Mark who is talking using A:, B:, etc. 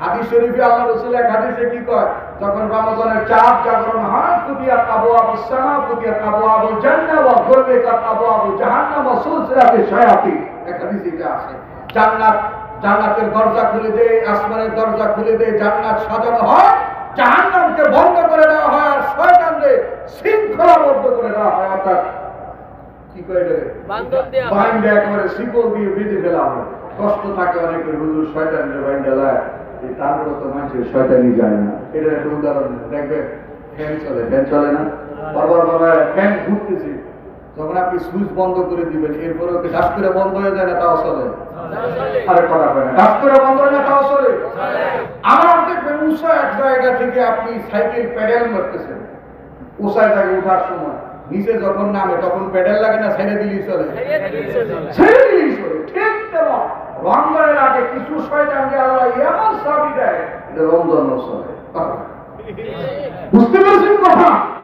A: হাদিস শরীফে আল্লাহ রসুল এক হাদিসে কি কয়? যখন রমজানের চাপ জাগরণ হয় কুবিয়া কাবু আবু সামা কুবিয়া কাবু আবু জান্না ওয়া গুরবিকা কাবু আবু জাহান্নাম ওয়া সুলসিলাতি শায়াতি। এক হাদিসে এটা আছে। জান্নাত জান্নাতের দরজা খুলে দেয় আসমানের দরজা খুলে দেয় জান্নাত সাজানো হয় জাহান্নামকে বন্ধ করে দেওয়া হয় আর শয়তানকে শৃঙ্খলাবদ্ধ করে দেওয়া হয়। অর্থাৎ কি করে দেবে। বাইন্ডে একেবারে শিকল দিয়ে বেঁধে ফেলা হয়। কষ্ট থাকে অনেকের হুজুর শয়তানের বাইন্ডে লায় এই তারপরে তো মানুষের শয়তানি যায় না। এটা একটা উদাহরণ দেখবে ফ্যান চলে ফ্যান চলে না? বারবার বাবা ফ্যান ঘুরতেছে। যখন আপনি সুইচ বন্ধ করে দিবেন এরপরে ওকে ডাস করে বন্ধ হয়ে যায় না? তাও চলে। আরে করা ডাস করে বন্ধ হয় না তাও চলে। আমার দেখবেন উষা এক জায়গা থেকে আপনি সাইকেল প্যাডেল মারতেছেন। উষায় জায়গায় উঠার সময় নিচে যখন নামে তখন প্যাডেল লাগে না ছেড়ে দিলেই চলে। ছেড়ে দিলেই চলে ঠিক তেমন রমজানের আগে শয়তানকে আল্লাহ এমন সাবি দেয় রমজান চলে বুঝতে পেরেছেন কথা?